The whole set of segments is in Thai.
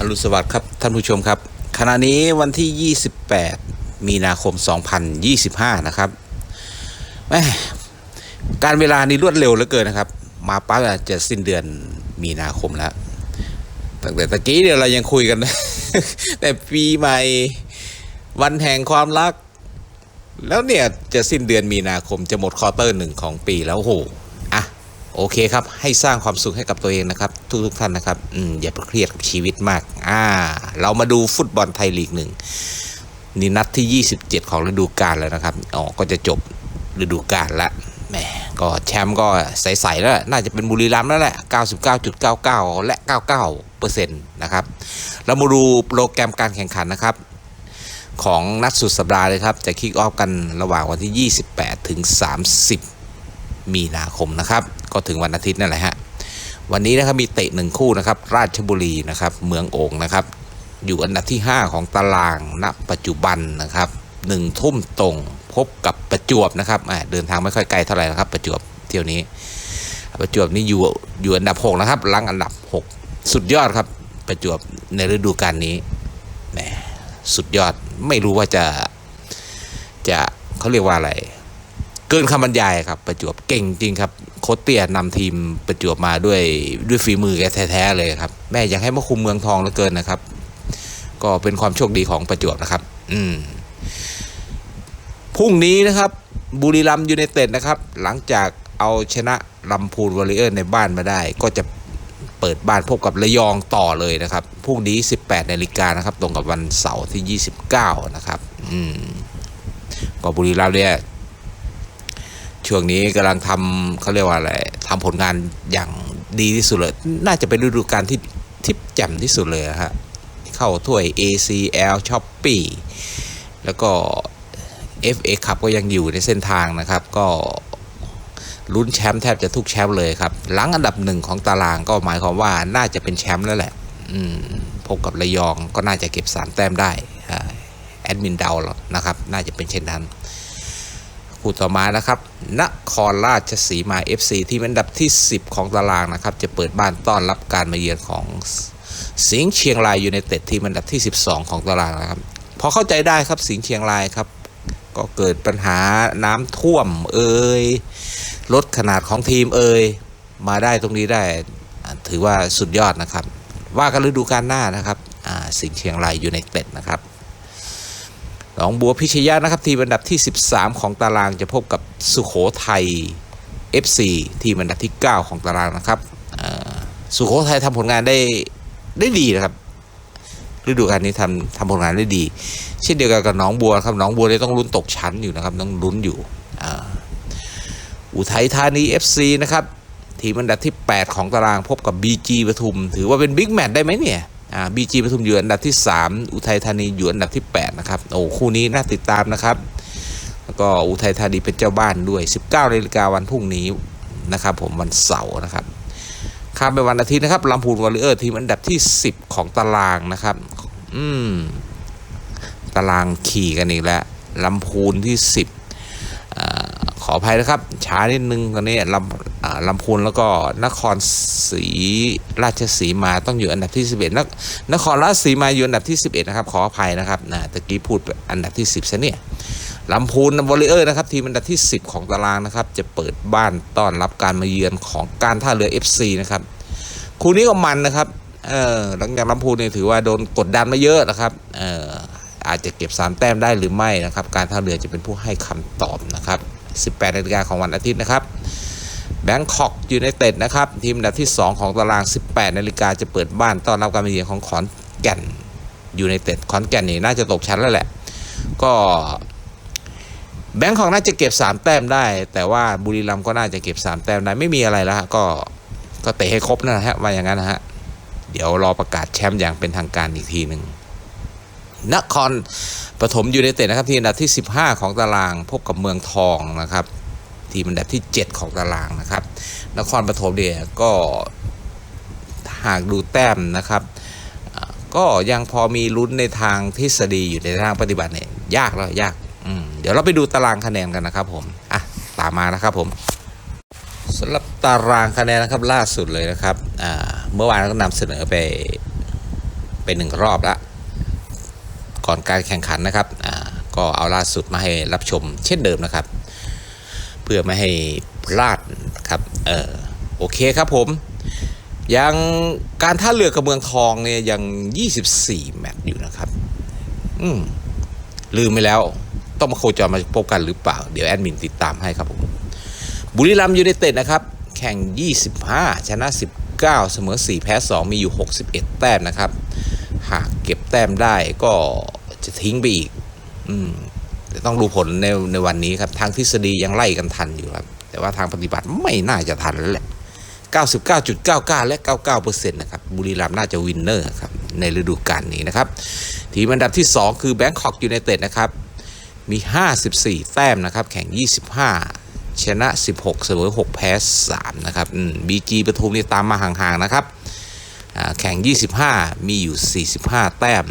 อรุณสวัสดิ์ครับท่านผู้ชมครับ ขณะนี้วันที่ 28 มีนาคม 2025 นะครับแม่การเวลานี้รวดเร็วเหลือเกินนะครับ มาปั๊บจะสิ้นเดือนมีนาคมแล้วตั้งแต่ตะกี้เดี๋ยวเรายังคุยกัน แต่ปีใหม่วันแห่งความรัก แล้วเนี่ยจะสิ้นเดือนมีนาคมจะหมดคอเตอร์หนึ่งของปีแล้วโอ้โห โอเคครับ ให้สร้างความสุขให้กับตัวเองนะครับ ทุกทุกๆท่านนะครับอืมอย่าเครียดกับชีวิตมาก อ่า เรามาดูฟุตบอลไทยลีกหนึ่งนี่นัดที่ 27 ของฤดูกาลแล้วนะครับอ๋อก็จะจบฤดูกาลละแหมก็แชมป์ก็ใสๆแล้ว น่าจะเป็นบุรีรัมย์แล้วแหละ 99.99 และ 99เปอร์เซ็นต์นะครับ เรามาดูโปรแกรมการแข่งขันนะครับ ของนัดสุดสัปดาห์เลยครับ จะคิกออฟกันระหว่างวันที่ 28 ถึง 30 มีนาคมนะครับ ก็ถึงวันอาทิตย์นั่นแหละฮะวันนี้นะครับมีเตะหนึ่งคู่นะครับ ราชบุรีนะครับ เมืองโอ่งนะครับ อยู่อันดับที่ 5 ของตารางณปัจจุบันนะครับหนึ่งทุ่มตรงพบกับประจวบนะครับเดินทางไม่ค่อยไกลเท่าไหร่นะครับ ประจวบเที่ยวนี้ ประจวบนี่อยู่อยู่อันดับ6นะครับลังอันดับ 6 สุดยอดครับ ประจวบในฤดูกาลนี้แหมสุดยอดไม่รู้ว่าจะจะเขาเรียกว่าอะไร เกินคำบรรยายครับ ประจวบเก่งจริงครับ คชเตียนำทีมประจวบมาด้วยด้วยฝีมือแกแท้ๆเลยครับ แม่อยากให้มาคุมเมืองทองเหลือเกินนะครับ ก็เป็นความโชคดีของประจวบนะครับ อืมพรุ่งนี้นะครับบุรีรัมย์ยูไนเต็ดนะครับ หลังจากเอาชนะลำพูนวอริเออร์ในบ้านมาได้ ก็จะเปิดบ้านพบกับระยองต่อเลยนะครับพรุ่งนี้ 18นาฬิกานะครับ ตรงกับวันเสาร์ที่ 29 นะครับ อืมก็บุรีรัมย์เนี่ย ช่วงนี้กำลังทำเขาเรียกว่าอะไรทำผลงานอย่างดีที่สุดเลย น่าจะเป็นฤดูกาลที่ที่แจ่มที่สุดเลยฮะเข้าถ้วย ACL s h o p p e แล้วก็ FA คัพก็ยังอยู่ในเส้นทางนะครับ ก็ลุ้นแชมป์แทบจะทุกแชมป์เลยครับ หลังอันดับหนึ่งของตารางก็หมายความว่าน่าจะเป็นแชมป์แล้วแหละ อืมพบกับระยองก็น่าจะเก็บสามแต้มได้แอดมินเดาหรอกนะครับ น่าจะเป็นเช่นนั้น คู่ต่อมานะครับนครราชสีมา FC ที่เป็นอันดับที่ 10 ของตารางนะครับ จะเปิดบ้านต้อนรับการมาเยือนของสิงห์เชียงรายยูไนเต็ดที่เป็นอันดับที่ 12 ของตารางนะครับพอเข้าใจได้ครับสิงห์เชียงรายครับ ก็เกิดปัญหาน้ำท่วมเอ่ยลดขนาดของทีมเอ่ยมาได้ตรงนี้ได้ถือว่าสุดยอดนะครับ ว่ากันฤดูกาลหน้านะครับสิงห์เชียงรายยูไนเต็ดนะครับ หนองบัวพิชยานะครับทีมอันดับที่ 13 ของตารางจะพบกับสุโขทัย FC ทีมอันดับที่ 9 ของตารางนะครับสุโขทัยทำผลงานได้ได้ดีนะครับฤดูกาลนี้ทำทำผลงานได้ดี เช่นเดียวกันกับหนองบัวครับหนองบัวเนี่ยต้องลุ้นตกชั้นอยู่นะครับต้องลุ้นอยู่อุทัยธานี FC นะครับทีมอันดับที่ 8 ของตารางพบกับ BG ปทุม ถือว่าเป็นบิ๊กแมตช์ได้ไหมเนี่ย อ่า BG ปทุมอยู่อันดับที่ 3 อุทัยธานีอยู่อันดับที่ 8 นะครับ โอ้คู่นี้น่าติดตามนะครับ แล้วก็อุทัยธานีเป็นเจ้าบ้านด้วย 19นาฬิกาวันพรุ่งนี้นะครับ ผมวันเสาร์นะครับข้ามไปวันอาทิตย์นะครับลำพูนวอริเออร์ทีมอันดับที่ 10 ของตารางนะครับ อืม ตารางขี่กันอีกแล้วลำพูนที่ 10 ออภัยนะครับ ช้านิดนึงตอนนี้ลำลำพูนแล้วก็นครศรีราชสีมาต้องอยู่อันดับที่ 11นนครราชสีมาอยู่อันดับที่ 11 นะครับ ขออภัยนะครับนะตะกี้พูดอันดับที่ 10ซะเนี่ยลำพูนวอริเออร์นะครับ ทีมอันดับที่ 10 ของตารางนะครับ จะเปิดบ้านต้อนรับการมาเยือนของการท่าเรือ FC นะครับคู่นี้ก็มันนะครับเออหลังจากลำพูนเนี่ยถือว่าโดนกดดันมาเยอะนะครับเอออาจจะเก็บ3แต้มได้หรือไม่นะครับ การท่าเรือจะเป็นผู้ให้คำตอบนะครับ 18นาฬิกาของวันอาทิตย์นะครับแบงคอกยูไนเต็ดนะครับ ทีมอันดับที่ 2 ของตาราง 18นาฬิกาจะเปิดบ้านต้อนรับการมาเยือนของขอนแก่นยูไนเต็ดขอนแก่นนี่น่าจะตกชั้นแล้วแหละ ก็แบงคอกน่าจะเก็บ 3 แต้มได้ แต่ว่าบุรีรัมย์ก็น่าจะเก็บ 3 แต้มได้ไม่มีอะไรแล้วก็ก็เตะให้ครบนะฮะว่าอย่างนั้นนะฮะเดี๋ยวรอประกาศแชมป์อย่างเป็นทางการอีกทีหนึ่ง นครปฐมยูไนเต็ดนะครับที่อันดับที่ 15 ของตารางพบกับเมืองทองนะครับ ทีมอันดับที่ 7 ของตารางนะครับ นครปฐมเนี่ยก็หากดูแต้มนะครับ ก็ยังพอมีลุ้นในทางทฤษฎีอยู่ในทางปฏิบัติเนี่ยยากแล้วยากเดี๋ยวเราไปดูตารางคะแนนกันนะครับผมอะตามมานะครับผมสำหรับตารางคะแนนนะครับล่าสุดเลยนะครับเมื่อวานเราก็นำเสนอไปไปไปหนึ่งรอบละ ก่อนการแข่งขันนะครับก็เอาล่าสุดมาให้รับชมเช่นเดิมนะครับ เพื่อไม่ให้พลาดครับเออโอเคครับผมยังการท่าเรือกับเมืองทองเนี่ยยัง 24 แมตช์อยู่นะครับ อืมลืมไปแล้ว ต้องมาโคจรมาพบกันหรือเปล่า เดี๋ยวแอดมินติดตามให้ครับผมบุรีรัมย์ยูไนเต็ดนะครับ แข่ง 25 ชนะ 19 เสมอ 4 แพ้ 2 มีอยู่ 61 แต้มนะครับ หากเก็บแต้มได้ก็ จะทิ้งไปอีก อืมต่ต้องดูผลในในวันนี้ครับ ทางทฤษฎียังไล่กันทันอยู่ครับ แต่ว่าทางปฏิบัติไม่น่าจะทันแล้วแหละ 99.99 และ 99%นะครับ บุรีรัมย์น่าจะวินเนอร์ครับ ในฤดูกาลนี้นะครับ ทีมอันดับที่ 2 คือแบงคอกยูไนเต็ดนะครับ มี 54 แต้มนะครับ แข่ง 25 ชนะ 16 เสมอ 6 แพ้ 3 นะครับบีจีปทุมนี่ตามมาห่างๆนะครับ แข่ง 25 มีอยู่ 45 แต้ม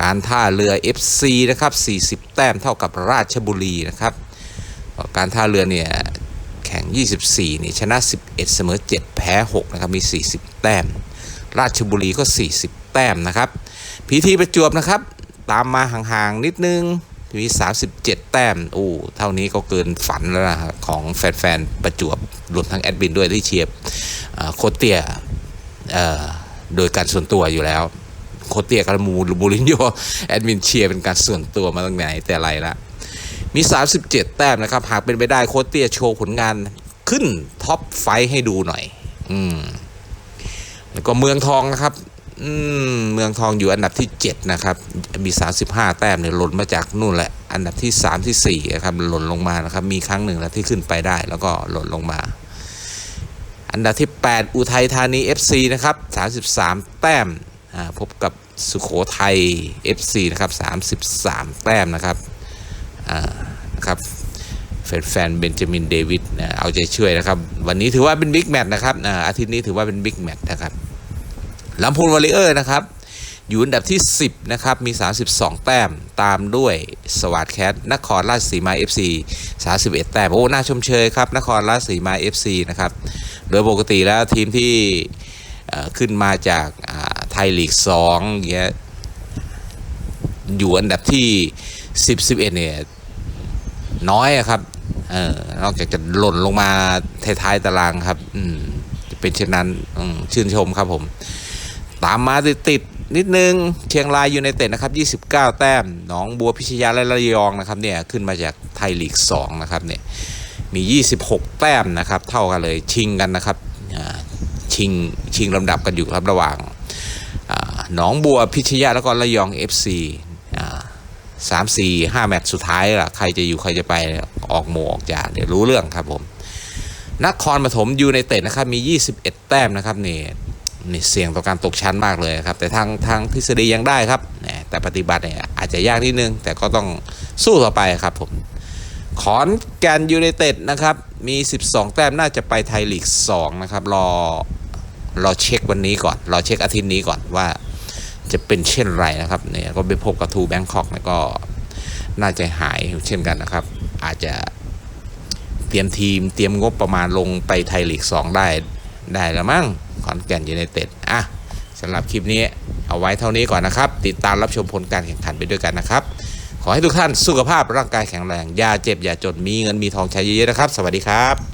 การท่าเรือ FC นะครับ 40 แต้มเท่ากับราชบุรีนะครับ การท่าเรือเนี่ยแข่ง 24 นี่ชนะ 11 เสมอ 7 แพ้ 6 นะครับ มี 40 แต้ม ราชบุรีก็ 40 แต้มนะครับ พีทีประจวบนะครับ ตามมาห่างๆ นิดนึง มี 37 แต้ม โอ้ เท่านี้ก็เกินฝันแล้วนะของแฟนๆ ประจวบ รวมทั้งแอดบินด้วยที่เชียร์โคเตียโดยการส่วนตัวอยู่แล้ว โคเตียกับมูบูรินโยแอดมินเชียร์เป็นการส่วนตัวมาตั้งไหนแต่ไรละมี 37 แต้มนะครับ หากเป็นไปได้โคเตียโชว์ผลงานขึ้นท็อปไฟให้ดูหน่อย อืมแล้วก็เมืองทองนะครับ อืมเมืองทองอยู่อันดับที่ 7 นะครับ มี 35 แต้มเนี่ยหล่นมาจากนู่นแหละ อันดับที่ 3 ที่4นะครับหล่นลงมานะครับ มีครั้งหนึ่งแล้วที่ขึ้นไปได้แล้วก็หล่นลงมา อันดับที่ 8 อุทัยธานี FC นะครับ 33 แต้ม พบกับสุโขทัย FC นะครับ 33 แต้มนะครับนะครับแฟนเบนจามินเดวิดเอาใจช่วยนะครับ วันนี้ถือว่าเป็นบิ๊กแมตช์นะครับอาทิตย์นี้ถือว่าเป็นบิ๊กแมตช์นะครับลำพูนวอลเลเยอร์นะครับ อยู่อันดับที่ 10 นะครับ มี 32 แต้มตามด้วยสวัสดแคทนครราชสีมา FC 31 แต้มโอ้น่าชมเชยครับ นครราชสีมา FC นะครับ โดยปกติแล้วทีมที่ขึ้นมาจากา ไทยลีก2องเงี้ยอยู่อันดับที่10 11เนี่ยน้อยอะครับเออนอกจากจะหล่นลงมาท้ายๆตารางครับ อืมจะเป็นเช่นนั้นชื่นชมครับผม ตามมาติดนิดนึง เชียงรายยูไนเต็ดนะครับ 29 แต้ม หนองบัวพิชยาและระยองนะครับเนี่ยขึ้นมาจากไทยลีก 2 นะครับเนี่ยมี 26 แต้มนะครับ เท่ากันเลยชิงกันนะครับชิงชิงลำดับกันอยู่ครับระหว่าง หนองบัวพิชยาแล้วก็ระยอง FC อ่าสามสี่ห้าแมตช์สุดท้ายล่ะ ใครจะอยู่ใครจะไปออกโมออกจากเดี๋ยวรู้เรื่องครับผมนครปฐมยูไนเต็ดนะครับมี 21 แต้มนะครับนี่นี่เสี่ยงต่อการตกชั้นมากเลยครับ แต่ทางทางทฤษฎียังได้ครับ แต่ปฏิบัติเนี่ยอาจจะยากนิดนึง แต่ก็ต้องสู้ต่อไปครับผมขอนแกนยูไนเต็ดนะครับมี 12 แต้มน่าจะไปไทยลีก 2 นะครับ รอรอเช็ควันนี้ก่อน รอเช็คอาทิตย์นี้ก่อนว่า จะเป็นเช่นไรนะครับเนี่ยก็ไปพบกับทูแบงคอกเนี่ยก็น่าจะหายเช่นกันนะครับ อาจจะเตรียมทีมเตรียมงบประมาณลงไปไทยลีก 2 ได้ได้แล้วมั้งขอนแก่นยูไนเต็ดอะสำหรับคลิปนี้เอาไว้เท่านี้ก่อนนะครับ ติดตามรับชมผลการแข่งขันไปด้วยกันนะครับ ขอให้ทุกท่านสุขภาพร่างกายแข็งแรงอย่าเจ็บอย่าจนมีเงินมีทองใช้เยอะๆนะครับ สวัสดีครับ